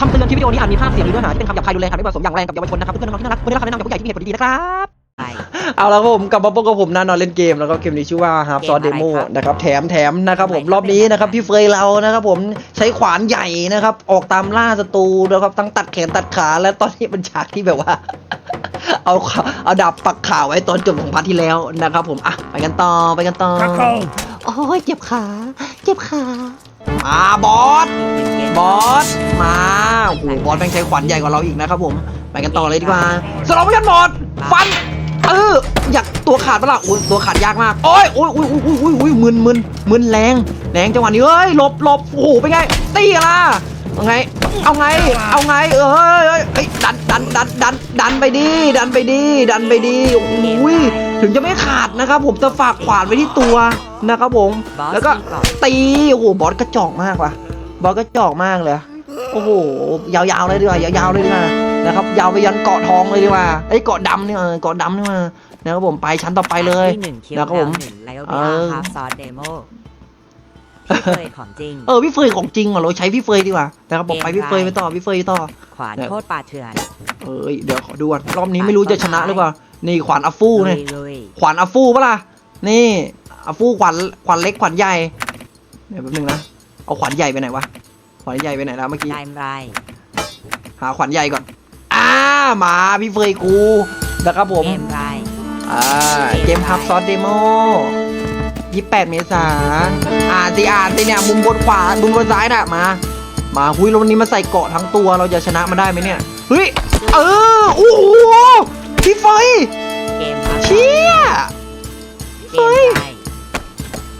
คำเตือนคลิปวิดีโอนี้อาจมีภาพเสียงหรือเนื้อหาที่เป็นคำหยาบคายรุนแรงอาจไม่เหมาะสมอย่างแรงกับเยาวชนนะครับเพื่อนๆน้องๆที่น่ารักควรได้รับคำแนะนำจากผู้ใหญ่ที่มีเหตุผลดีๆนะครับไปเอาละครับผมกลับมาพบกับผมนะนอนเล่นเกมแล้วก็เกมนี้ชื่อว่า Half เกม Sword อะไร Demo ครับนะครับแถมแถมนะครับผมทำไมรอบนี้นะครับพี่เฟยเรานะครับผมใช้ขวานใหญ่นะครับออกตามล่าศัตรูนะครับทั้งตัดแขนตัดขาและตอนนี้เป็นฉากที่แบบว่า เอาขาเอาดาบปักขาไว้ตอนจบของพาร์ทที่แล้วนะครับผมอะไปกันต่อไปกันต่อโอ้ยเจ็บขา เจ็บขา มาบอส บอส มาโอ้โหบอสแม่งใช้ขวานใหญ่กว่าเราอีกนะครับผม ไปกันต่อเลยดีกว่าสโลว์โมชั่นบอสฟัน เออ อยากตัวขาดปะล่ะอุ้ยตัวขาดยากมากโอ้ยโอ้ยโอ้ยโอ้ยโอ้ยโอ้ยมึนมึนมึนแรง แรงจังหวะนี้เอ้ย หลบหลบโอ้โหเป็นไง ตีอะล่ะ เอาไง เอาไง เอาไง เอ้ยเอ้ยเอ้ยดันดันดันดันดันไปดี ดันไปดี ดันไปดีโอ้ยถึงจะไม่ขาดนะครับ ผมจะฝากขวานไว้ที่ตัวนะครับผมบอสแล้วก็มีเกาะตีโอ้โหบอสกระจอกมากว่ะบอสกระจอกมากเลยโอ้โหยาวๆเลยดีกว่ายาวๆเลยดีกว่านะครับยาวไปยันเกาะทองเลยดีกว่าไอ้ยเกาะดำนี่เออเกาะดำนี่มานะครับผมไปชั้นต่อไปเลยที่หนึ่งคิวนะครับผมหนึ่งแล้วเอก็อ พี่เคยของจริง เออพี่เฟยของจริงว่ะเราใช้พี่เฟยดีกว่านะครับบอกไปพี่เฟยไปต่อพี่เฟยต่อ ขวานเนี่ยโคตรป่าเถื่อนเอ้ยเดี๋ยวขอดูก่อนรอบนี้ไม่รู้จะชนะหรือเปล่านี่ขวานอัฟฟูเนี่ยลุยขวานอัฟฟูปะล่ะนี่อัฟฟูขวานขวานเล็กขวานใหญ่เดี๋ยวแป๊บนึงนะเอาขวานใหญ่ไปไหนวะขวานใหญ่ไปไหนแล้วเมื่อๆกี้ไดมไรหาขวัญใหญ่ก่อนอ่ามาพี่เฟยกูนะครับผมเกมไรอ่าเกมพับซอสเดโม 28 เมษาอ่านสิอ่านสิเนี่ยมุมบนขวามุมบนซ้ายน่ะมา มาหุยแล้ววันนี้มาใส่เกาะทั้งตัวเราจะชนะมันได้ไหมเนี่ยเฮ้ยเออโอ้โหพี่เฟยเกมพับเชี่ยเกมไร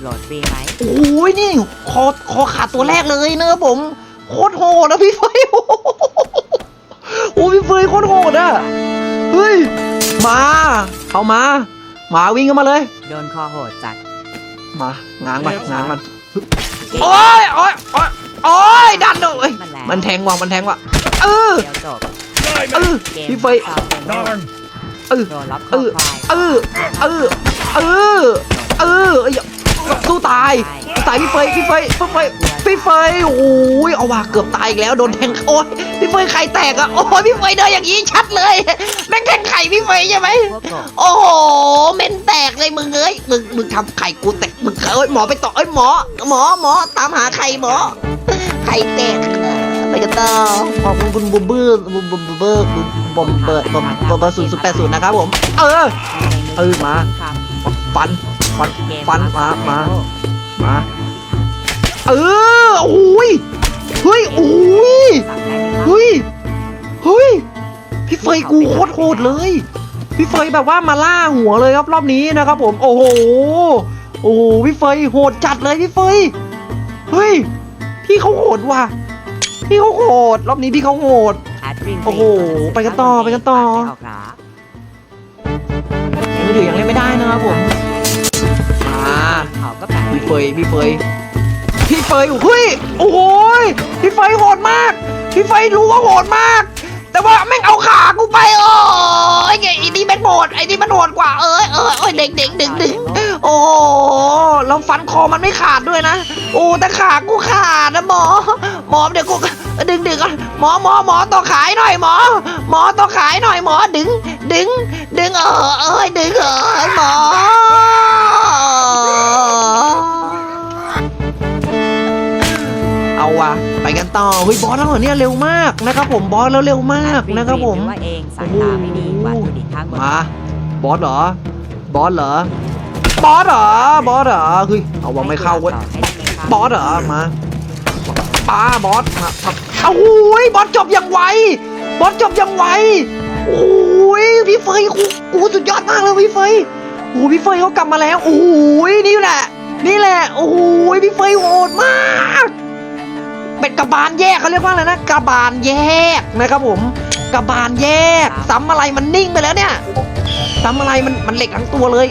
โหลดฟรีไหมโอ้ยนี่คอคอขาดตัวแรกเลยนะครับผมโคตรโหดนะพี่เฟยโอ้โหพี่เฟยโคตรโหดอะเฮ้ยมา เอามา มาวิ่งกันมาเลย โดนคอโหดจัด มาง้างมันง้างมันเกมโอ้ยโอ้ยโอ้ยโอ้ยดันเลยมันแรงมันแทงว่ะมันแทงว่ะเออเดี๋ยวจบเออเกมพี่เฟยซอสเดโมเออโดนล็อกคเอออควายเออเออเออเออเอ้ย สู้ตายสู้ตายพี่เฟยพี่เฟยพี่เฟยพี่เฟยโอ้ยเอาว่ะเกือบตายอีกแล้วโดนแทงโอ้ยพี่เฟยไข่แตกอะโอ้ยพี่เฟยเดินอย่างนี้ชัดเลยแม่งแทงไข่พี่เฟยใช่ไหมพวกกบโอ้โหเม้นแตกเลยมึงเอ้ยมึงมึงทำไข่กูแตกมึงเอ้ยหมอไปต่อเอ้ยหมอ หมอหมอตามหาไข่หมอไข่แตกไปกันต่อขอบคุณคุณบุมเบอร์บุมบุมเบอร์บุมบอมเบิร์ดบอมบอมเบอร์ศูนย์ศูนย์แปดศูนย์นะครับผม เออเออมาฟัน ฟันเกมฟันมาซอสเดมาโมาเออโอ้ยเฮ้ยโอ้ยสั่งได้ไหมครับเฮ้ยเฮ้ยพี่เฟยกูโคตรโหดเลย พี่เฟยแบบว่ามาล่าหัวเลยครับรอบนี้นะครับผมโอ้โหโอ้โหพี่เฟยโหดจัดเลยพี่เฟยเฮ้ยพี่เขาโหดว่ะพี่เขาโหดรอบนี้พี่เขาโหดแอดริงโอ้โหไปกันต่อไปกันต่อไม่ออกหรอมือถือยังเล่นไม่ได้นะครับผมมา เขาก็แปะพี่เฟยพี่เฟยพี่เฟยเฮ้ยโอ้โหยพี่เฟยโหดมาก พี่เฟยรู้ว่าโหดมาก แต่ว่าแม่งเอาขากูไปโอ้ยไอ้นี่แม่งโหดไอ้นี่มันโหดกว่าเอ้ยเอ้ยเอ้ยเด็กเด็กดึงดึงโอ้แล้วฟันคอมันไม่ขาดด้วยนะโอ้แต่ขากูขาดนะหมอ หมอเดี๋ยวกูดึงดึงก่อนหมอหมอหมอต่อขายหน่อยหมอ หมอต่อขายหน่อยหมอดึง ดึง ดึงเออเอ้ยดึงเออหมอ ว่ะ ไปกันต่อเฮ้ยบอสแล้วเหรอเนี่ยเร็วมากนะครับผมบอสแล้วเร็วมากนะครับผมว่าเองสายตาไม่ดีวัตถุดิบข้างบนมาบอสเหรอบอสเหรอบอสเหรอบอสเหรอเฮ้ยเอาว่าไม่เข้าเว้ยให้ได้ไหมครับบอสเหรอมาป้าบอสมาครับเอาโอ้ยบอสจบอย่างไวบอสจบอย่างไวโอ้ยพี่เฟยกูกูสุดยอดมากเลยพี่เฟยโอ้โหพี่เฟยเขากลับมาแล้วโอ้ยนี่แหละนี่แหละโอ้ยพี่เฟยโหดมาก เป็นกระบาลแยกเขาเรียกว่าอะไรนะกระบาลแยกนะครับผมกระบาลแยกซ้ำอะไรมันนิ่งไปแล้วเนี่ยซ้ำอะไรมันมันเหล็กทั้งตัวเลย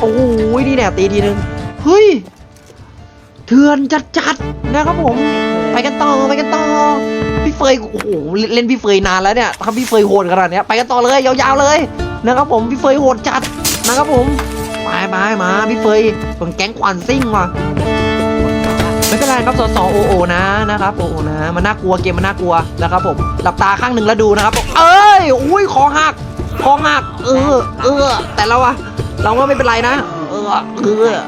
โอ้ยนี่แหละตีทีนึงเฮ้ยเถื่อนจัดๆนะครับผม ไปกันต่อไปกันต่อพี่เฟยโอ้โหเล่นเล่นพี่เฟยนานแล้วเนี่ยถ้าพี่เฟยโหดขนาดเนี้ยไปกันต่อเลยยาวๆเลยนะครับผมพี่เฟยโหดจัดนะครับผมไปไปมาพี่เฟยเป็นแก๊งควันซิ่งว่ะ ไม่เป็นไรครับสสโอโอนะนะครับโอโอนะมันน่ากลัวเกมมันน่ากลัวนะครับผมหลับตาข้างหนึ่งแล้วดูนะครับผมเอ้ยอุ้ยคอหักคอหักเออเออแต่เราอะเราก็ไม่เป็นไรนะ เออเออ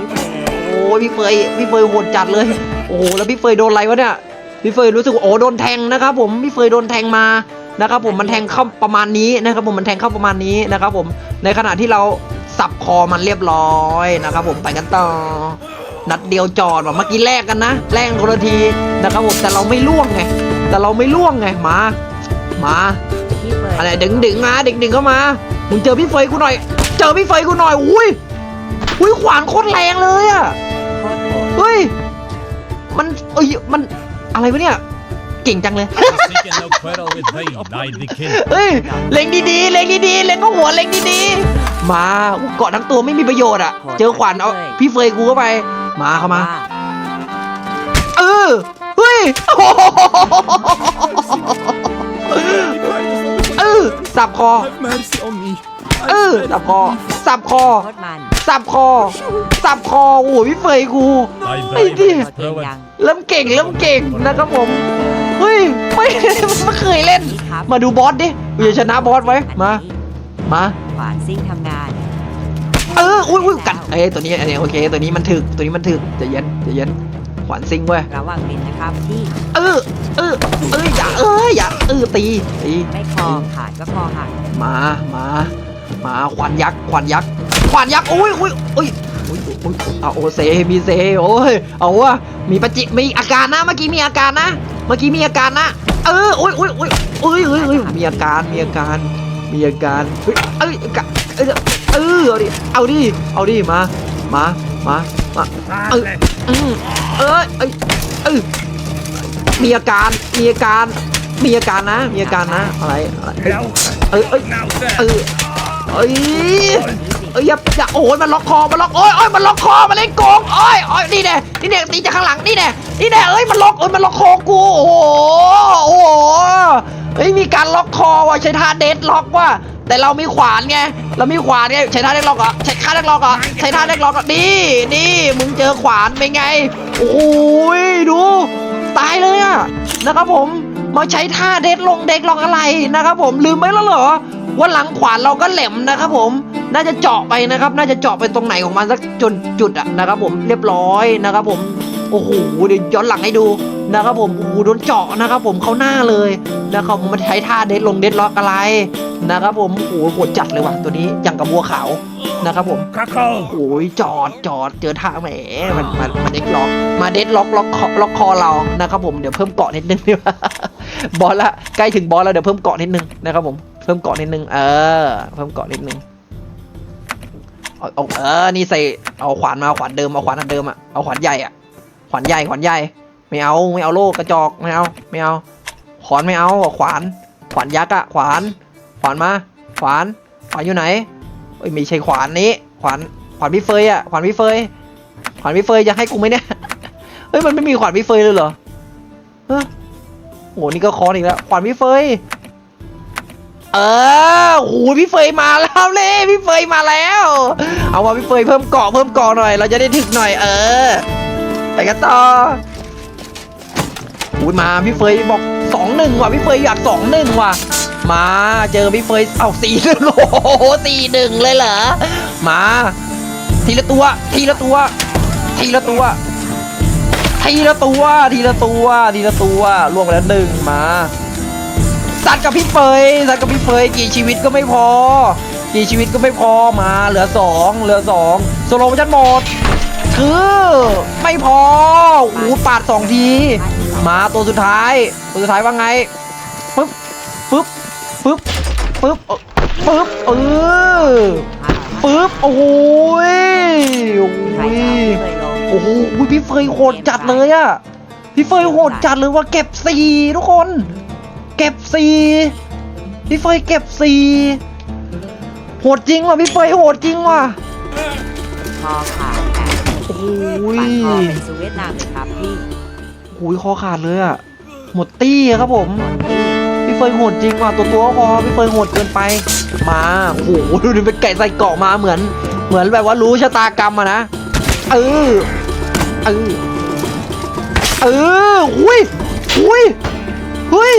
โอ้ยพี่เฟยพี่เฟยโหดจัดเลย โอ้โหแล้วพี่เฟยโดนอะไรวะเนี่ยพี่เฟยรู้สึกโอ้โดนแทงนะครับผมพี่เฟยโดนแทงมานะครับผมมันแทงเข้าประมาณนี้นะครับผมมันแทงเข้าประมาณนี้นะครับผมในขณะที่เราสับคอมันเรียบร้อยนะครับผมไปกันต่อ นัดเดียวจอดแบบเมื่อกี้แลกกันนะแลกกันคนละทีนะครับผมแต่เราไม่ล่วงไง แต่เราไม่ล่วงไงมา มาพี่เฟยอะไรดึงดึงมาดึงดึงเข้ามามึงเจอพี่เฟยกูหน่อย เจอพี่เฟยกูหน่อยอุ้ยอุ้ยขวานโคตรแรงเลยอะโคตรโหดเฮ้ยมันเอ้ยมันอะไรวะเนี่ยเก่งจังเลย Forsaken no quarrel with thee, thy the king. เฮ้ย เล็งดีๆ เล็งดีๆ เล็งก็หัวเล็งดีๆ มาเกาะทั้งตัวไม่มีประโยชน์อะเจอขวานเอาพี่เฟยกูเข้าไป มาเข้ามาว่าเออ เฮ้ยเออ สับคอ Have mercy on me. เออ สับคอ สับคอ โคตรมันสับคอ สับคอโอ้ยพี่เฟยกู Thy Ay, brave di. โคตรเก่ง prowess ยัง เริ่มเก่งเริ่มเก่งนะครับผม เฮ้ย ไม่ไม่เคยเล่นนี่ครับมาดูบอสดิกูจะชนะบอสไว้ มา มา ขวานซิ่งทำงาน เอออุ้ยอุ้ยกัดเอ้ยตัวนี้อันนี้โอเค ตัวนี้มันถึกตัวนี้มันถึกใจะเย็นใจะเย็นขวานซิงเว้ยระหว่างบินนะครับที่เออเออเอออย่าเอออย่าเออตีตีไม่คอขาดก็คอหักมามามาขวานยักษ์ขวานยักษ์ขวานยักษ์อุ้ยอุ้ยอุ้ยอุ้ยอุ้ยเอาโอเซมีเซโอ้ยเอาวะมีปะจิมีอาการนะเมื่อกี้มีอาการนะ เมื่อกี้มีอาการนะ เอออุ้ยอุ้ยอุ้ยอุ้ยอุ้ยอุ้ยมีอาการมีอาการมีอาการเฮ้ยเอ้ยกะ เอ้ยเออเอาดิ เอาดิ เอาดิ มา มา มา มา เออเออเอ้ยเออมีอาการ มีอาการ มีอาการนะ มีอาการนะ อะไรอะไรเอ้เอ้ย Now เออเอ้ยเอ้ยอย่าอย่าโอ้ยมันล็อกคอ มันล็อกโอ้ยโอ้ยมันล็อกคอ มันเล่นโกงโอ้ยโอ้ยนี่แน่นี่แน่ตีจากข้างหลัง นี่แน่นี่แน่เอ้ย มันล็อกเอ้ย มันล็อกคอกู โอ้โห โอ้โห เฮ้ยมีการล็อกคอว่ะใช้ท่าเดดล็อกว่ะแต่เรามีขวานไงเรามีขวานไงใช้ท่าเดดล็อกเหรอใช้ท่าเดดล็อกเหรอใช้ท่าเดดล็อกเหรอนี่นี่มึงเจอขวานเป็นไงโอ้โหดูตายเลยอะนะครับผมมาใช้ท่าเดดลงเด็กล็อกอะไรนะครับผมลืมไปแล้วเหรอว่าหลังขวานเราก็แหลมนะครับผมน่าจะเจาะไปนะครับ น่าจะเจาะไปตรงไหนของมันสักจนจุดอะนะครับผมเรียบร้อยนะครับผม โอ้โหเดี๋ยวย้อนหลังให้ดูนะครับผมโอ้โหโดนเจาะนะครับผมเข้าหน้าเลยนะครับผมมันใช้ท่าเด็ดลงเด็ดล็อกอะไรนะครับผมโอ้โหโหดจัดเลยว่ะตัวนี้อย่างกับบัวขาวนะครับผม crackle. โอ้ยจอดจอดเจอท่าแหมมันมันมันเด็ดล็อกมาเด็ดล็อกล็อกคอล็อกคอเรานะครับผมเดี๋ยวเพิ่มเกาะนิดนึงดีกว่าบอสละใกล้ถึงบอสแล้วเดี๋ยวเพิ่มเกาะนิดนึงนะครับผมเพิ่มเกาะนิดนึงเออเพิ่มเกาะนิดนึงเอาเอาเออนี่ใส่เอาขวานมาขวานเดิมเอาขวานอันเดิมอะเอาขวานใหญ่อะ ขวานใหญ่ขวานใหญ่ ไม่เอาไม่เอาโล่กระจอกไม่เอาไม่เอาขวานไม่เอาขวาน ขวานยักษ์อะขวาน ขวานมา ขวาน ขวานอยู่ไหนเอ้ยไม่ใช่ขวานนี้ ขวานขวานพี่เฟยอะขวานพี่เฟย ขวานพี่เฟยจะให้กูไหมเนี่ยเฮ้ยมันไม่มีขวานพี่เฟยเลยเหรอเฮ้โหนี่ก็คอนอีกแล้ว ขวานพี่เฟยเออโหพี่เฟยมาแล้วเลยพี่เฟยมาแล้ว เอาว่าพี่เฟยเพิ่มเกาะเพิ่มเกาะหน่อย เราจะได้ถึกหน่อย เออ ไปกันต่ออุ้ยมาพี่เฟยบอกสองหนึ่งว่ะพี่เฟยอยากสองหนึ่งว่ะ มาเจอพี่เฟยเอาสี่หนึ่งโอ้โหสี่หนึ่งเลยเหรอมา ทีละตัว ทีละตัว ทีละตัว ทีละตัว ทีละตัว ทีละตัวล่วงไปแล้วหนึ่งมาสัตว์กับพี่เฟยสัตว์กับพี่เฟยกี่ชีวิตก็ไม่พอ กี่ชีวิตก็ไม่พอมาเหลือสองเหลือสองโซโลชันหมด คือ ไม่พอโอ้โหปาดสองที มาตัวสุดท้าย ตัวสุดท้ายว่าไงปึ๊บปึ๊บปึ๊บปึ๊บเออปึ๊บเออปึ๊บโอ้โหยโอ้โหจะยเอาพี่เฟยโอ้โหพี่เฟยโหดจัดเลยอะพี่เฟยโหดจัดเลยว่าเก็บสี่ทุกคน เก็บสี่พี่เฟยเก็บสี่โหดจริงว่ะพี่เฟยโหดจริงว่ะคอขาดแต่โอ้โหปั่นคอเป็นซูเวียดนามเลยครับพี่โอ้ยคอขาดเลยอะหมดตี้อะครับผมพี่พี่เฟยโหดจริงว่ะตัวตัวก็พอพี่เฟยโหดเกินไป มา โอ้โหดูดิเป็นไก่ใส่เกาะมาเหมือน เหมือนแบบว่ารู้ชะตากรรมอะนะ เออ เออ เออหุยหุยหุย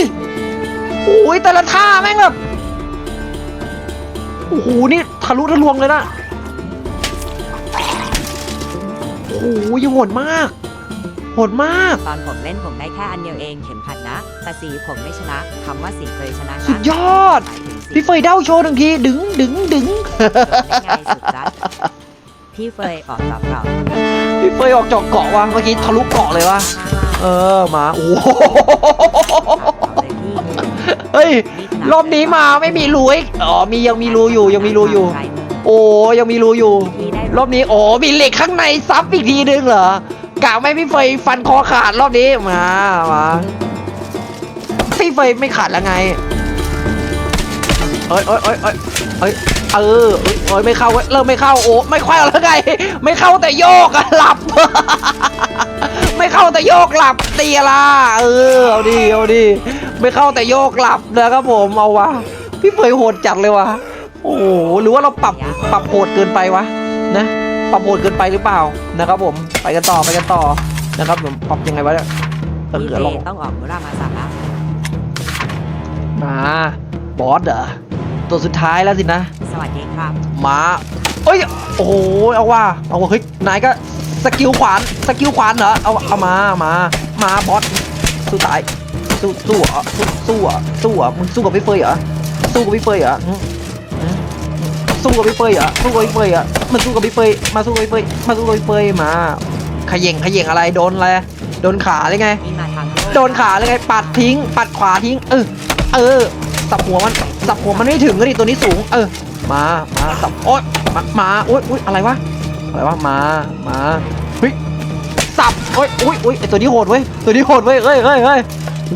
หุยแต่ละท่าแม่งแบบ โอ้โห นี่ทะลุทะลวงเลยนะ โอ้โหยังโหดมาก โหดมาก ตอนผมเล่นผมได้แค่อันเดียวเองเข็มขัดนะ แต่สีผมไม่ชนะคำว่าสีเคยชนะนะสุดยอด หมายถึงสีพี่เฟยเด้าโชว์หนึ่งที ดึงดึงดึงได้ไงสุดจัดพี่เฟยออกจากเก่าพี่เฟยออกจอกเกาะว่ะเมื่อกี้ทะลุเกาะเลยวะเออมาโอ้โหเลยพี่เฮ้ยนี่ขนาดรอบนี้มาไม่มีรูอีกอ๋อมียังมีรูอยู่ยังมีรูอยู่ใคร โอ้ยังมีรูอยู่พี่ได้รอบนี้โอ้มีเหล็กข้างในซับอีกทีนึงเหรอกะไม่พี่เฟยฟันคอขาดรอบนี้มามาพี่เฟยไม่ขาดแล้วไงเอ้ยเอ้ยเอ้ยเอ้ยเอ้ยเออเอ้ยเอ้ยไม่เข้าเว้ยเริ่มไม่เข้าโอ้ไม่เข้าแล้วไง ไม่เข้าแต่โยกอะหลับ ไม่เข้าแต่โยกหลับตีละเออเอาดิเอาดิไม่เข้าแต่โยกหลับนะครับผมเอาวะพี่เฟยโหดจัดเลยวะ โอ้โหหรือว่าเราปรับปรับโหดเกินไปวะนะปรับโหดเกินไปหรือเปล่านะครับ ผมไปกันต่อไปกันต่อนะครับผมปรับยังไงวะเนี่ยเออพี่เกิดเฟลองยต้องออกมุรามาสักแล้วมาบอสเหรอตัวสุดท้ายแล้วสินะ สวัสดีครับมาเอ้ยโอ้โหเอาว่าเอาว่าเฮ้ยนายก็สกิลขวานสกิลขวานเหรอเอาเอามามามาบอสสู้ตายสู้สู้เหรอสู้สู้เหรอสู้เหรอมึงสู้กับพี่เฟยเหรอสู้กับพี่เฟยเหรอหึหึ สู้กับพี่เฟยเหรอสู้กับพี่เฟยเหรอมันสู้กับพี่เฟยมาสู้กับพี่เฟยมาสู้กับพี่เฟยมาขย่งขย่งอะไรโดนอะไรโดนขาเลยไง โดนขาเลยไง ปัดทิ้ง ปัดขวาทิ้ง เออ เออ สับหัวมัน สับหัวมันไม่ถึงก็ดิตัวนี้สูง เออ มา มาสับโอ๊ยมามาโอ๊ยโอ๊ยอะไรวะ อะไรวะ มา มาเฮ้ยสับโอ๊ยโอ๊ยโอ๊ยไอตัวนี้โหดเว้ย ตัวนี้โหดเว้ยเฮ้ยเฮ้ยเฮ้ย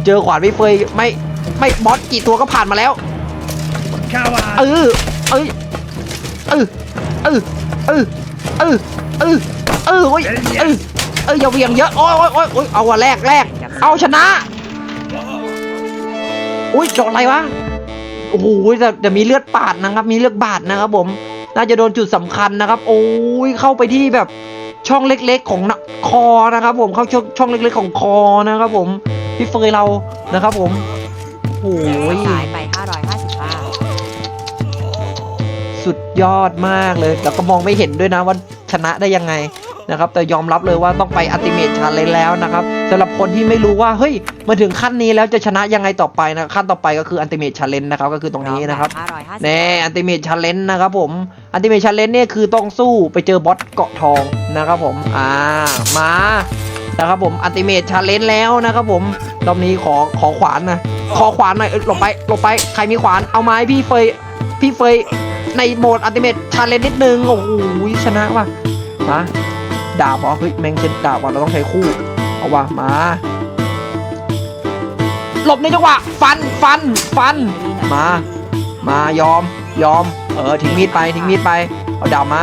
เจอขวานไม่เฟยไม่ ไม่บอสกี่ตัวก็ผ่านมาแล้ว เออ เอ้ย เออเออเออเออเออเออโอ้ยเออเอออย่าเวียงเยอะโอ้ยโอ้ยโอ้ยโอ้ยเอาว่ะแรกแรกเอาชนะอุ้ยโดนอะไรวะโอ้โหแต่แต่มีเลือดปาดนะครับ มีเลือดบาดนะครับผม น่าจะโดนจุดสำคัญนะครับ โอ้ยเข้าไปที่แบบช่องเล็กๆของหน้าคอนะครับ ผมเข้าช่องช่องเล็กๆของคอนะครับ ผมพี่เฟยเรานะครับ ผมโอ้ย สุดยอดมากเลย แล้วก็มองไม่เห็นด้วยนะว่าชนะได้ยังไงนะครับ แต่ยอมรับเลยว่าต้องไปอัติเมทชาเลนแล้วนะครับสำหรับคนที่ไม่รู้ว่าเฮ้ยมาถึงขั้นนี้แล้วจะชนะยังไงต่อไปนะขั้นต่อไปก็คืออัติเมทชาเลนนะครับก็คือตรงนี้นะครับ555แน่อันติเมทชาเลนนะครับผมอันติเมทชาเลนเนี่ยคือต้องสู้ไปเจอบอสเกาะทองนะครับผมอ่ามานะครับผมอันติเมทชาเลนแล้วนะครับผมรอบนี้ขอขอขวานนะขอขวานหน่อยเอ้ยหลบไปหลบไปใครมีขวานเอาไม้พี่เฟยพี่เฟย ในโหมดอันติเมทชาเลนนิดนึง โอ้โหชนะว่ะมาดาบเหรอเฮ้ยแมงเจ็ดดาบว่ะเราต้องใช้คู่ เอาว่ะมา หลบในจังหวะ ฟันฟันฟัน มา มายอมยอม เออทิ้งมีดไปทิ้งมีดไป เอาดาบมา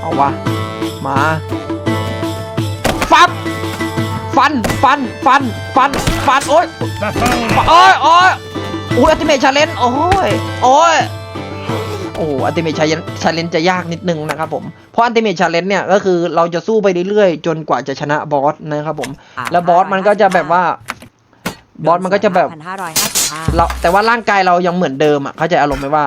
เอาวะมาฟับฟันฟันฟันฟันฟันโอ๊ย Buffoon! โอ้ยโอ้ยโอ้ยอัติเมทชาเลนโอ้ยโอ้ย โอ้อัติเมทชาเลนชาเลนจะยากนิดนึงนะครับผม เพราะอัติเมทชาเลนเนี่ยก็คือเราจะสู้ไปเรื่อยๆ จนกว่าจะชนะบอสนะครับผม แล้วบอสมันก็จะแบบว่าบอสมันก็จะแบบ1,555เราแต่ว่าร่างกายเรายังเหมือนเดิมอะเข้าใจอารมณ์ไหมว่า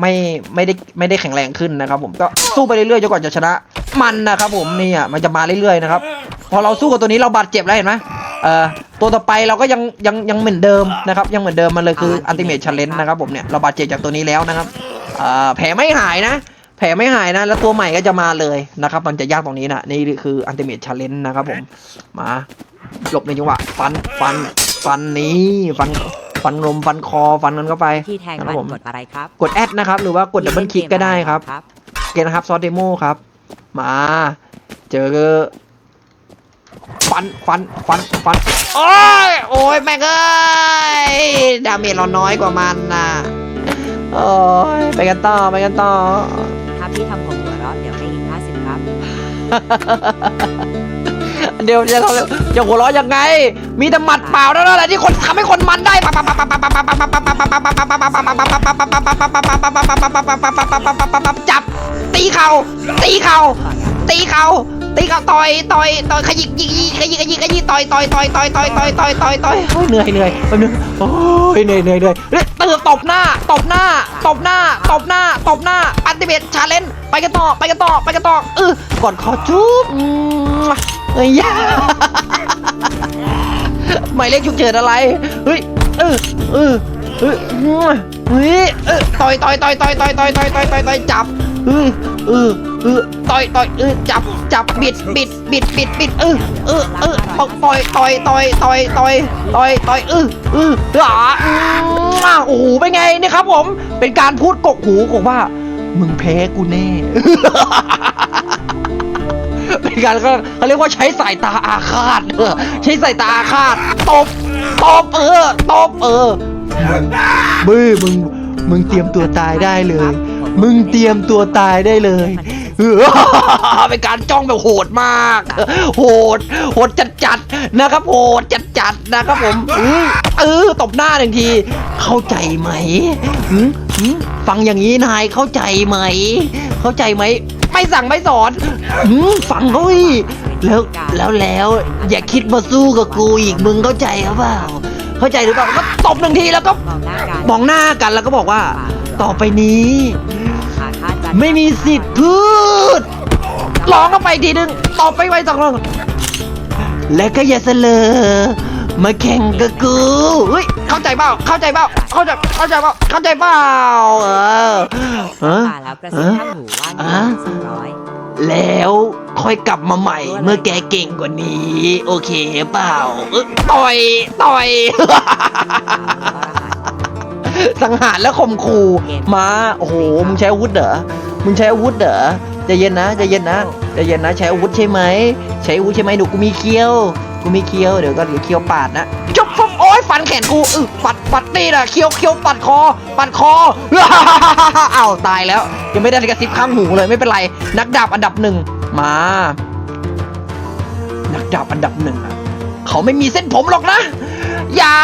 ไม่ไม่ได้ไม่ได้แข็งแรงขึ้นนะครับผมก็สู้ไปเรื่อยๆจนกว่าจะชนะมันนะครับผมนี่อะมันจะมาเรื่อยๆนะครับพอเราสู้กับตัวนี้เราบาดเจ็บแล้วเห็นไหมเอ่อตัวต่อไปเราก็ยังยังยังเหมือนเดิมนะครับยังเหมือนเดิมมันเลยคืออันติเมทชาเลนนะครับผมเนี่ยเราบาดเจ็บจากตัวนี้แล้วนะครับเอ่อ แผลไม่หายนะ แผลไม่หายนะ แล้วตัวใหม่ก็จะมาเลยนะครับ มันจะยากตรงนี้นะนี่คืออันติเมทชาเลนนะครับผมมาหลบในจังหวะฟันฟันฟันนี้ฟันฟันลมฟันคอฟันกันเข้าไปที่แทงนะคมัรับนผมกดอะไรครับ กดแอดนะครับ หรือว่ากดดับเบิลคลิกก็ได้ครับเกมนะครับซอสเดโมครับ มา เจอฟันฟันฟันฟันโอ้ยโอ้ยแม่งเอ้ยดาเมจเราน้อยกว่ามันนะ โอ้ยไปกันต่อไปกันต่อถ้าพี่ทำผมหัวเราะเดี๋ยวให้อีก50ครับ เดี๋ยวจะทำจะหัวเราะยังไง มีแต่หมัดเปล่าเท่านั้นแหละที่คนทำให้คนมันได้จับตีเข่าตีเข่าตีเข่า ตีเขาต่อยต่อยต่อยขยิกยิกยิกขยิกขยิกขยิกต่อยต่อยต่อยต่อยต่อยต่อยต่อยต่อยต่อยโอ้ยเหนื่อยเหนื่อยแป๊บนึงโอ้ยเหนื่อยเหนื่อยเหนื่อยเฮ้ยเตือตบหน้าตบหน้าตบหน้าตบหน้าตบหน้าอันติเมตชาเลนจ์ไปกันต่อไปกันต่อไปกันต่อเออกดคอจุ๊บเอ้ยยาหมายเลขฉุกเฉินอะไรเฮ้ยเออเออเออเฮ้ยเออต่อยต่อยต่อยต่อยต่อยต่อยต่อยต่อยต่อยต่อยจับ เออเออเออต่อยต่อยเออจับจับบิดบิดบิดบิดบิดเออเออเออต่อยต่อยต่อยต่อยต่อยต่อยต่อยเออเอออ่าอืมอะโอ้โหเป็นไงเนี่ยครับ ผมเป็นการพูดกกหูของว่า มึงแพ้กูแน่เป็นการก็เขาเรียกว่าใช้สายตาอาฆาตเออใช้สายตาอาฆาตตบตบเออตบเออมึงมึงมึงเตรียมตัวตายได้เลย มึงเตรียมตัวตายได้เลย เป็นการจ้องแบบโหดมาก โหด โหดจัดจัดๆนะครับ โหดจัดจัดๆนะครับผมเออเอตบหน้าหนึ่งที เข้าใจไหมหืมหืมฟังอย่างนี้นายเข้าใจไหม เข้าใจไหม ไม่สั่งไม่สอนหืมฟังเขาอีกแล้วแล้วแล้วอย่าคิดมาสู้กับกูอีกมึงเข้าใจหรือเปล่าเข้าใจหรือเปล่าก็ตบหนึ่งทีแล้วก็มองหน้ากันมองหน้ากันแล้วก็บอกว่า ต่อไปนี้ ไม่มีสิทธิ์พูดร้องเข้าไปทีนึงตอบไปไว้สองรอบและก็อย่าเสลอมาแข่งกับกูเฮ้ยเข้าใจเปล่าเข้าใจเปล่าเข้าใจเข้าใจเปล่าเข้าใจเปล่าเออเออป่าแล้วกระซิบข้างหูว่าอะหนึ่งสองร้อยแล้วค่อยกลับมาใหม่ เมื่อแกเก่งกว่านี้ โอเคเปล่าเอ้ยต่อยต่อย สังหารแล้วข่มขู่มาโอ้โหมึงใช้อาวุธเหรอมึงใช้อาวุธเหรอใจะเย็นนะใจะเย็นนะใจะเย็นนะใช้อาวุธใช่ไหมใช้อาวุธใช่ไหมหนูกูมีเคี้ยวกูมีเคี้ยวเดี๋ยวก็เดี๋ยวเคี้ยวปาดนะจุ๊บฟุบโอ้ยฟันแขนกูออปัดปัดนี่นะเคี้ยวเคี้ยวปัดคอ ปัดคออ้าวตายแล้ว ยังไม่ได้กระซิบข้างหูเลยไม่เป็นไร นักดาบอันดับหนึ่งมา นักดาบอันดับหนึ่งเขาไม่มีเส้นผมหรอกนะ อย่า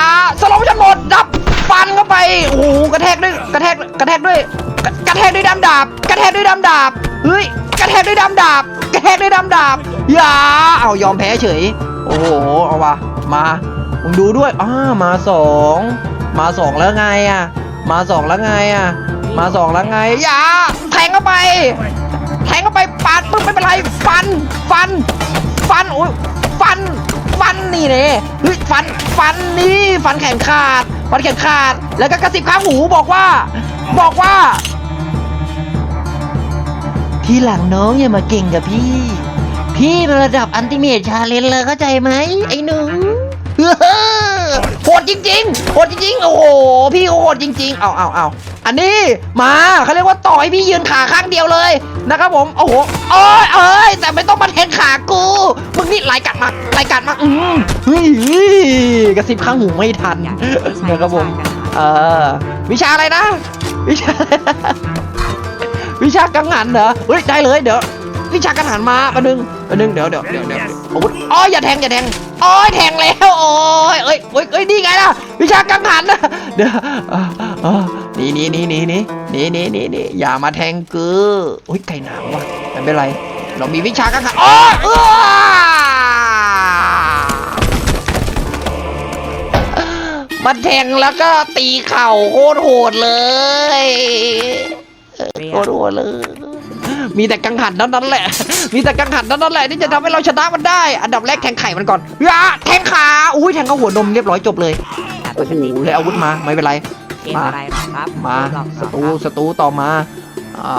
สลว์ฉันหมดดับ ฟันเข้าไปโอ้โหกระแทกด้วยกระแทกกระแทกด้วยกระแทกด้วยดำดาบ กระแทกด้วยดำดาบเฮ้ยกระแทกด้วยดำดาบ กระแทกด้วยดำดาบอย่าเอายอมแพ้เฉย โอ้โหเอาวะมามึงดูด้วยอ้ามาสองมาสองแล้วไงอะมาสองแล้วไงอะมาสองแล้วไงอย่าแทงเข้าไป แทงเข้าไปปาดปึ๊บไม่เป็นไรฟันฟัน ฟันโอ้ยฟันฟันนี่เนี่ยเฮ้ยฟันฟันนี่ฟันแขนขาด ฟันเขนขาด แล้วก็กระซิบข้างหูบอกว่า บอกว่า ทีหลังน้องอย่ามาเก่งกับพี่ พี่ระดับอันติเมตชาเลนเลยเข้าใจไหมไอ้หนู โหดจริงๆโหดจริงๆ โอ้โห พี่โหดจริง ๆ เอาเอาเอาอันนี้มาเขาเรียกว่าต่อยพี่ยืนขาข้างเดียวเลยนะครับผม โอ้โหเอ้ยเอ้ยแต่ไม่ต้องมาแทงขากู มึงนี่ไหลกัดมาไหลกัดมา อืมเฮ้ยกระซิบข้างหูไม่ทันนะครับผม เออ วิชาอะไรนะ วิชา วิชากังหันเหรอ เฮ้ยได้เลยเดี๋ยววิชากังหันมาประนึงประนึงเดี๋ยวเดี๋ยวเดี๋ยวเดี๋ยวอาวุธอ๋ออย่าแทงอย่าแทง โอ้ยแทงแล้วโอ้ยเอ้ยเอ้ยเอ้ยนี่ไงล่ะวิชากังหันนะเดี๋ยวอ่าอ่านี่นี่นี่นี่นี่นี่นี่นี่นี่อย่ามาแทงกูโอ้ยไก่หนาวว่ะไม่เป็นไร เรามีวิชากังหันอ๋อเออมาแทงแล้วก็ตีเข่าโคตรโหดเลยโคตรโหดเลย มีแต่กังหันเท่านั้นแหละ มีแต่กังหันเท่านั้นแหละที่จะทำให้เราชนะมันได้ อันดับแรกแทงไข่มันก่อนอย่าแทงขาอุ้ยแทงเข้าหัวนมเรียบร้อยจบเลยแต่ปโอ้กโหติเลยอาวุธมาไม่เป็นไร เกมอะไรหรอครับมาหลอกสหรอตูครับสตูต่อมาอ่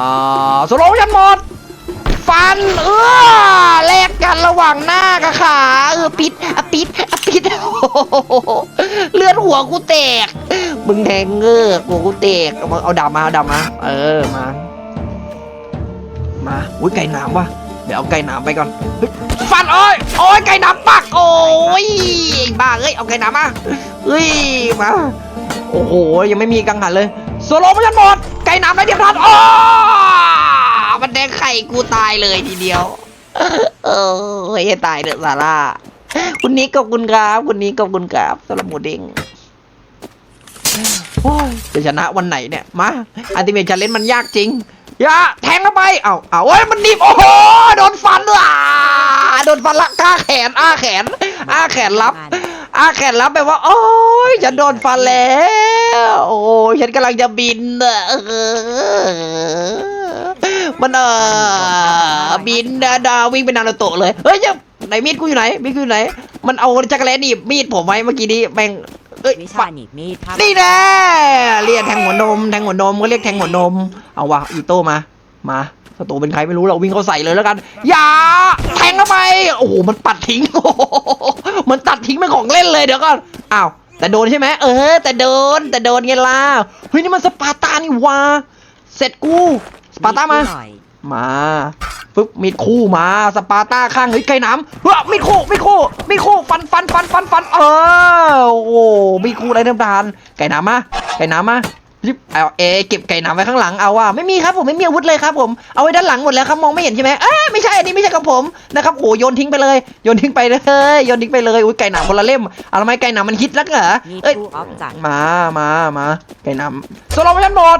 าสโลว์ยันหมดฟันเออแลกกันระหว่างหน้ากับขาเออปิดอะปิดอะปิดโอ้โหเลือดหัวกูแตก มึงแทงเงือกหัวกูแตกเอามาเอาดาบมาเอาดาบมา เออมา มาอุ้ยไก่นามว่ะเดี๋ยวเอาไก่นามไปก่อนฟันโอ้ยโอ้ยไก่นามปักโอ้ยบ้าเอ้ยเอาไก่นามมาเฮ้ยมาโอ้โหยังไม่มีกังหันเลยโซโลมันยันหมดไก่นามได้เดียบทันโอ้มันแดงไข่กูตายเลยทีเดียวเออเฮ้ยตายเถอซาร่าคุณนิกขอบคุณครับคุณนิกขอบคุณครับสำหรับหมูเด้งจะชนะวันไหนเนี่ยมาอันติเมทชาเลนมันยากจริง อย่าแทงเข้าไป เอาเอาเว้ยมันหนีบโอ้โห โดนฟันอะ โดนฟันละอ้าแขน อ้าแขน อ้าแขนรับ อ้าแขนรับแบบว่า โอ้ยฉันโดนฟันแล้ว โอ้ยฉันกำลังจะบินอะเออมันเออบินดาดาวิ่งไปนารูโตะเลย เฮ้ยจะไหนมีดกูอยู่ไหนมีดกูอยู่ไหน มันเอาจักรแลหนีบมีดผมไว้เมื่อกี้นี้แม่ง เอ้ยวิฟัชานหนีบมีดครับนี่แน่เรียกแทงหัวนม แทงหัวนมก็เรียกแทงหัวนม เอาวะอีโต้มา มาศัตรูเป็นใครไม่รู้เราวิ่งเข้าใส่เลยแล้วกัน อย่า แทงเข้าไป โอ้โห มันปัดทิ้งโอ้โหมันตัดทิ้งเป็นของเล่นเลยเดี๋ยวก่อน อ้าว แต่โดนใช่ไหม เออ แต่โดน แต่โดนไงล่ะ เฮ้ย นี่มันสปาร์ตานี่วะเสร็จกู สปาร์ตามาหน่อย มาปึ๊บมีดคู่มา สปาร์ต้าข้างเฮ้ยไก่น้ำเฮ้ยมีดคู่มีดคู่มีดคู่ฟันฟันฟันฟันฟันเออโอ้โหมีดคู่ไรน้ำตาลไก่น้ำมาไก่น้ำมารีบเอาเอเก็บไก่น้ำไว้ข้างหลังเอาว่าไม่มีครับผมไม่มีอาวุธเลยครับผมเอาไว้ด้านหลังหมดแล้วครับมองไม่เห็นใช่ไหมเอ้ยไม่ใช่อันนี้ไม่ใช่กับผมนะครับโหโยนทิ้งไปเลยโยนทิ้งไปเลยโยนทิ้งไปเลยอุ้ยไก่หนามคนละเล่มเอาทำไมไก่หนามมันฮิตนักเหรอมีเอ้ยทูออฟจากมามามาไก่น้ำสโลว์ไม่หมด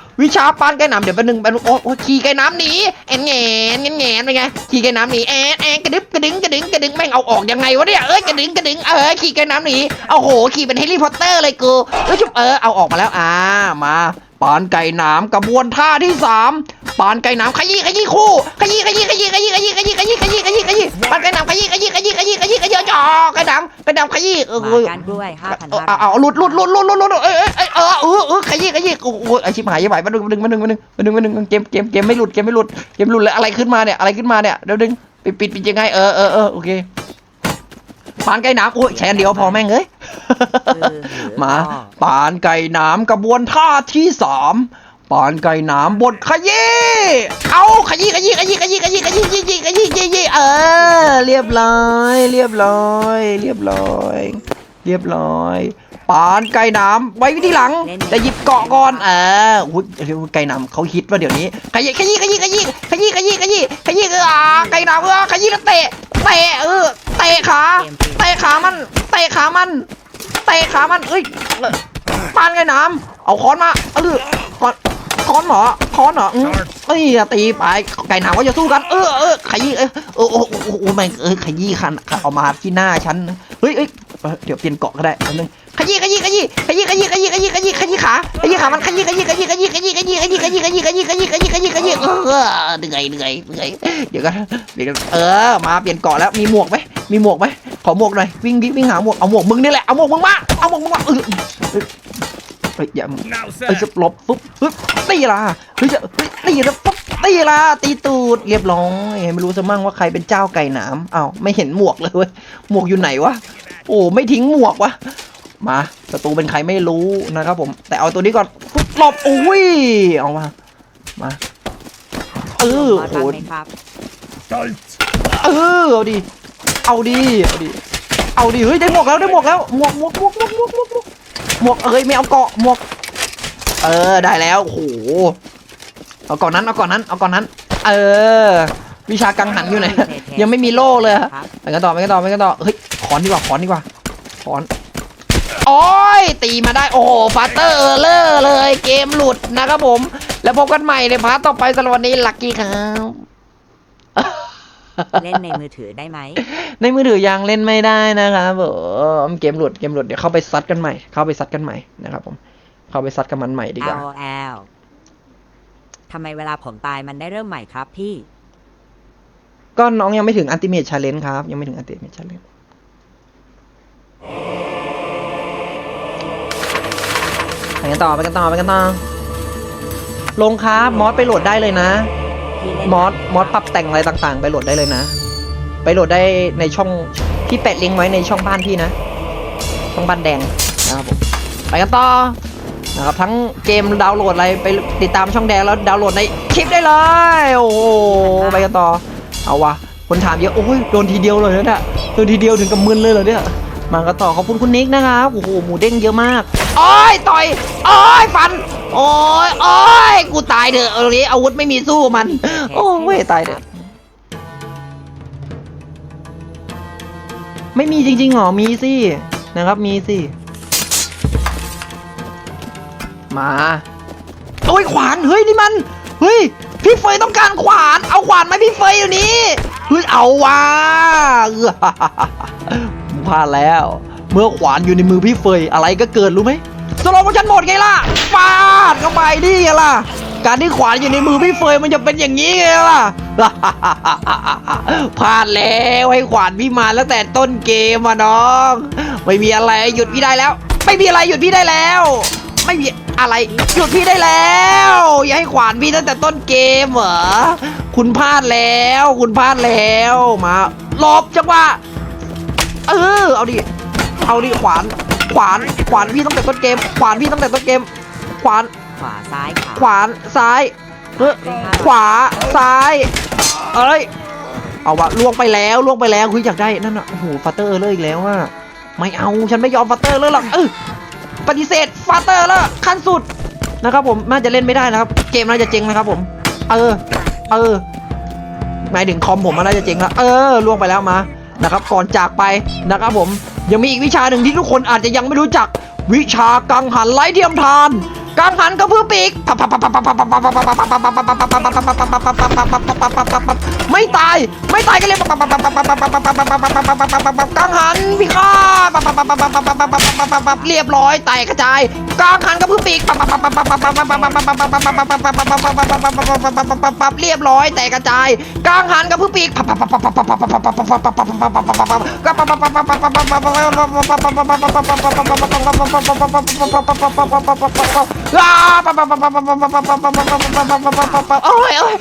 วิชาปานไก่น้ำเดี๋ยวแป๊บนึงแป๊บนึงโอ้โอ้ขี่ไก่น้ำหนีแอนแงนแงนแงนเป็นไงขี่ไก่น้ำหนีแอนแอนกระดึบกระดึงกระดึงกระดึงแม่งเอาออกยังไงวะเนี่ยเอ้ยกระดึงกระดึงเออขี่ไก่น้ำหนีเอาโหขี่เป็นแฮร์รี่พอตเตอร์เลยกูเอ้ยชุบเออเอาออกมาแล้วอ่ามา ปานไก่น้ำกระบวนท่าที่สามปานไก่น้ำขยี้ขยี้คู่ขยี้ขยี้ขยี้ขยี้ขยี้ขยี้ขยี้ขยี้ขยี้ขยี้ปานไก่น้ำขยี้ขยี้ขยี้ขยี้ขยี้ขยี้จ่อไก่น้ำไก่น้ำขยี้เออมาการกล้วยห้าพันเอาเอาเอาหลุดหลุดหลุดหลุดหลุดหลุดเอ้ยเอ้ยเอ้ยเออเออเออขยี้ขยี้โอ้โหไอชิบหายชิบหายมาดึงมาดึงมาดึงมาดึงมาดึงมาดึงเกมเกมเกมไม่หลุดเกมไม่หลุดเกมไม่หลุดเลยอะไรขึ้นมาเนี่ยอะไรขึ้นมาเนี่ยเดี๋ยวดึงปิดปิดปิดยังไงเออเออเออโอเคปานไก่น้ำโอ้ยใช้อันเดียวพอแม่งเอ้ย มาปานไก่น้ำกระบวนท่าที่สามปานไก่น้ำบทขยี้เอาขยี้ขยี้ขยี้ขยี้ขยี้ขยี้ขยี้ขยี้ขยี้ขยี้เออเรียบร้อยเรียบร้อยเรียบร้อยเรียบร้อยปานไก่น้ำไว้ที่หลังจะหยิบเกาะก่อนเอออุ้ยไก่น้ำเขาฮิตว่าเดี๋ยวนี้ขยี้ขยี้ขยี้ขยี้ขยี้ขยี้ขยี้ขยี้เออไก่น้ำเออขยี้แล้วเตะเตะเออเตะขาเตะขามันเตะขามันเตะขามันเอ้ยปานไก่น้ำเอาค้อนมาเออค้อนค้อนเหรอค้อนเหรออืมเอ้ยตีไปไก่น้ำก็จะสู้กัน เออเออขยี้เออเออโอ้โหโอ้โหแม่งเออขยี้คันเอามาที่หน้าฉันเฮ้ยเอ้ยเออเดี๋ยวเปลี่ยนเกาะก็ได้อันนึงขยี้ขยี้ขยี้ขยี้ขยี้ขยี้ขยี้ขยี้ขยี้ขาขยี้ขามันขยี้ขยี้ขยี้ขยี้ขยี้ขยี้ขยี้ขยี้ขยี้ขยี้ขยี้ขยี้ขยี้ขยี้ขยี้เออเหนื่อยเหนื่อยเหนื่อยเดี๋ยวกันเดี๋ยวกันเออมาเปลี่ยนเกาะแล้วมีหมวกไหมมีหมวกไหม ขอหมวกหน่อยวิ่งวิ่งวิ่งหาหมวกเอาหมวกมึงนี่แหละเอาหมวกมึงมาเอาหมวกมึงมาเออเฮ้ยอย่า Now, เฮ้ย sir. จะหลบปุ๊บปุ๊บตีละเฮ้ยจะเฮ้ยตีละปุ๊บตีละตีตูดเรียบร้อยไม่รู้ซะมั่งว่าใครเป็นเจ้าไก่หนามอ้าวไม่เห็นหมวกเลยเว้ยหมวกอยู่ไหนวะโอ้ไม่ทิ้งหมวกวะมาศัตรูเป็นใครไม่รู้นะครับผม แต่เอาตัวนี้ก่อนปุ๊บหลบโอ้ยเอามามาเออมาโหบ้างไหมครับ Stolz. เออเอาดิ เอาดิเอาดิเอาดิเฮ้ยได้หมวกแล้วได้หมวกแล้วหมวกหมวกหมวกหมวกหมวกหมวกหมวกหมวกเอ้ยไม่เอาเกาะหมวก เออได้แล้วโอ้โหเอาก่อนนั้นเอาก่อนนั้นเอาก่อนนั้น เออ วิชากังหันอยู่ไหน ยังไม่มีโล่เลยฮะไปกันต่อไปกันต่อไปกันต่อเฮ้ยขอนดีกว่าขอนดีกว่าขอนโอ้ยตีมาได้โอ้โหฟาเตอร์เออเลอร์เลยเกมหลุดนะครับผม แล้วพบกันใหม่ในพาร์ทต่อไปสำหรับวันนี้ลักกี้ครับ เล่นในมือถือได้ไหม ในมือถือยังเล่นไม่ได้นะครับผมเกมหลุดเกมหลุดเดี๋ยวเข้าไปซัดกันใหม่ เข้าไปซัดกันใหม่นะครับผมเข้าไปซัดกันมันใหม่ดีกว่า LOL ทำไมเวลาผมตายมันได้เริ่มใหม่ครับพี่ ก็น้องยังไม่ถึงอันติเม e ชาเลน g e ครับ ยังไม่ถึงอันติเม e ชาเลน g e ไปกันต่อไปกันต่อไปกันต่อลงครับ มอสไปโหลดได้เลยนะพี่เล่น มอสมอสปรับแต่งอะไรต่างๆ ไปโหลดได้เลยนะ ไปโหลดได้ในช่องพี่แปะลิงก์ไว้ในช่องบ้านพี่นะ ช่องบ้านแดงนะครับผมไปกันต่อนะครับทั้งเกมดาวน์โหลดอะไรไปติดตามช่องแดงแล้วดาวน์โหลดในคลิปได้เลย โอ้โหไปกันต่อเอาวะคนถามเยอะโอ้ยโดนทีเดียวเลยนะเนี่ยโดนทีเดียวถึงกับมึนเลยเหรอเนี่ย มากันต่อขอบคุณคุณนิกนะครับโอ้โหหมูเด้งเยอะมากโอ้ยต่อยโอ้ยฟันโอ้ยโอ้ยกูตายเถอะเอานี้อาวุธไม่มีสู้มัน โอ้ยตายเถอะไม่มีจริงๆหรอมีสินะครับมีสิมาโอ้ยขวานเฮ้ยนี่มันเฮ้ยพี่เฟยต้องการขวาน เอาขวานมาพี่เฟยอยู่นี้เฮ้ยเอาว่ะเอื้อ พลาดแล้ว เมื่อขวานอยู่ในมือพี่เฟยอะไรก็เกิดรู้ไหมสโลโมชันหมดไงล่ะฟาดเข้าไปนี่ไงล่ะ การที่ขวานอยู่ในมือพี่เฟยมันจะเป็นอย่างนี้ไงล่ะพลาดแล้วให้ขวานพี่มาแล้วแต่ต้นเกมอะน้อง ไม่มีอะไรหยุดพี่ได้แล้ว ไม่มีอะไรหยุดพี่ได้แล้ว ไม่มีอะไรหยุดพี่ได้แล้ว อย่าให้ขวานพี่ตั้งแต่ต้นเกมเหรอคุณพลาดแล้ว คุณพลาดแล้วมาหลบจังหวะ เออ เอาดิ เอาดิ ขวาน ขวาน ขวานพี่ตั้งแต่ต้นเกม ขวานพี่ตั้งแต่ต้นเกม ขวาน ขวาซ้ายขวาขวานซ้ายเฮ้ยขวาซ้ายเอ้ย เอาวะล่วงไปแล้วล่วงไปแล้วคุยอยากได้นั่นอะโอ้โหฟัตเตอร์เลยอีกแล้วว่าไม่เอาฉันไม่ยอมฟัตเตอร์เลยหรอกเออปฏิเสธฟัตเตอร์แล้วขั้นสุดนะครับผมน่าจะเล่นไม่ได้นะครับ เกมน่าจะเจ๊งนะครับผม เออ เออหมายถึงคอมผมมันน่าจะเจ๊งแล้วเออล่วงไปแล้วมา นะครับก่อนจากไปนะครับผมยังมีอีกวิชาหนึ่งที่ทุกคนอาจจะยังไม่รู้จักวิชากังหันไร้เทียมทานกังหันกระพือปีก ไม่ตาย ไม่ตายก็เลยกังหันพิฆาตเรียบร้อยแตกกระจายกังหันกระพือปีกเรียบร้อยแตกกระจายกังหันกระพือปีก โอ้ยโอ้ย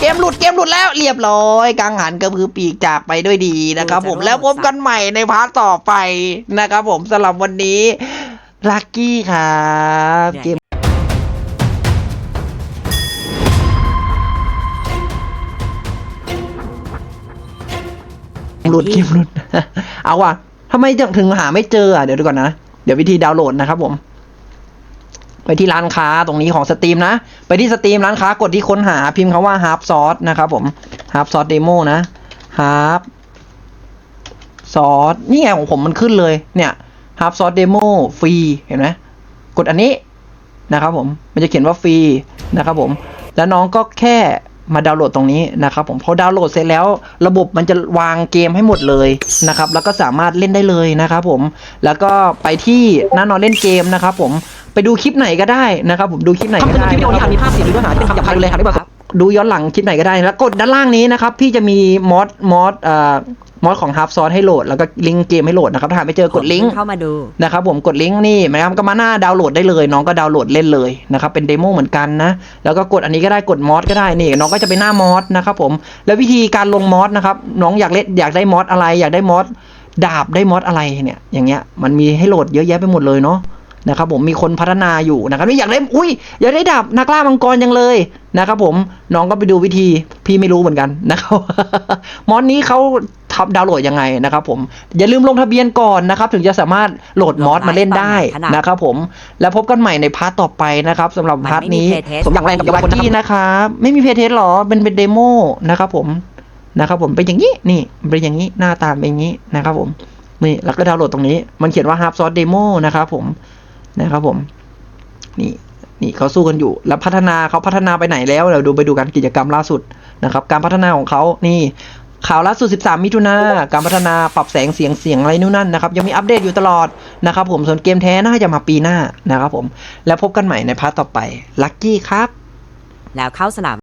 เกมหลุดเกมหลุดแล้วเรียบร้อยกังหันกระพือปีกจากไปด้วยดีนะครับผมแล้วพบกันใหม่ในพาร์ทต่อไปนะครับผมสำหรับวันนี้ลักกี้ครับเกมหลุดเกมหลุดเอาว่ะทำไมถึงหาไม่เจออะเดี๋ยวดูก่อนนะ เดี๋ยววิธีดาวน์โหลดนะครับผม ไปที่ร้านค้าตรงนี้ของสตรีมนะ ไปที่สตรีมร้านค้ากดที่ค้นหาพิมพ์คำว่า half sauce นะครับผม half sauce demo นะ half sauce นี่ไงของผมมันขึ้นเลยเนี่ย half sauce demo ฟรีเห็นไหมกดอันนี้นะครับผม มันจะเขียนว่าฟรีนะครับผม แล้วน้องก็แค่ มาดาวน์โหลดตรงนี้นะครับผมพอดาวน์โหลดเสร็จแล้ว ระบบมันจะวางเกมให้หมดเลยนะครับแล้วก็สามารถเล่นได้เลยนะครับผมแล้วก็ไปที่หน้านอนเล่นเกมนะครับผมไปดูคลิปไหนก็ได้นะครับผมดูคลิปไหนคำก็เตือนได้คลิปวิดีโอนี้อาจมีภาพเสียงหรือเนื้อหาที่เป็นคำหยาบคายรุนแรงครับไม่เหมาะสมดูย้อนหลังคลิปไหนก็ได้ แล้วกดด้านล่างนี้นะครับพี่จะมีมอดมอดเอ่อ มอดของ Half s o u r c e ให้โหลดแล้วก็ลิงก์เกมให้โหลดนะครับถ้าหาไม่เจอกดลิงก์เข้ามาดูนะครับผมกดลิงก์นี่นะครับก็มาหน้าดาวน์โหลดได้เลย น้องก็ดาวน์โหลดเล่นเลยนะครับเป็นเดโมเหมือนกันนะแล้วก็กดอันนี้ก็ได้กดมอดก็ได้นี่น้องก็จะไปหน้ามอดนะครับผมแล้ววิธีการลงมอดนะครับน้องอยากเล่นอยากได้มอดอะไร อยากได้มอดดาบได้มอดอะไรเนี่ยอย่างเงี้ยมันมีให้โหลดเยอะแยะไปหมดเลยเนาะนะครับผมมีคนพัฒนาอยู่นะครับไม่อยากได้อุ้ยอยากได้ดาบนักล่ามังกรยังเลยนะครับผมน้องก็ไปดูวิธีพี่ไม่รู้เหมือนกันนะครับมอดนี้เขา ทำดาวน์โหลดยังไงนะครับผมอย่าลืมลงทะเบียนก่อนนะครับถึงจะสามารถโหลดมอดมาเล่นได้นะครับผมแล้วพบกันใหม่ในพาร์ทต่อไปนะครับสำหรับมันพาร์ทไม่มีนี้เพย์เทสสมอย่างแรงกับเยาวชนนะครับกี้นะครับไม่มีเพย์เทสหรอเป็นเป็นเดโมนะครับผมนะครับผมเป็นอย่างนี้นี่เป็นอย่างนี้หน้าตาเป็นอย่างนี้นะครับผมนี่แล้วก็ดาวน์โหลดตรงนี้ มันเขียนว่า Half Source Demo นะครับผมนะครับผม นี่นี่เขาสู้กันอยู่ แล้วพัฒนาเขาพัฒนาไปไหนแล้วเราดูไปดูกันกิจกรรมล่าสุดนะครับ การพัฒนาของเขานี่ ข่าวล่าสุด 13 มิถุนาการพัฒนาปรับแสงเสียงเสียงอะไรนู่นนั่นนะครับ ยังมีอัปเดตอยู่ตลอดนะครับผม ส่วนเกมแท้น่าจะมาปีหน้านะครับผม แล้วพบกันใหม่ในพาร์ทต่อไป ลักกี้ครับ แล้วเข้าสนาม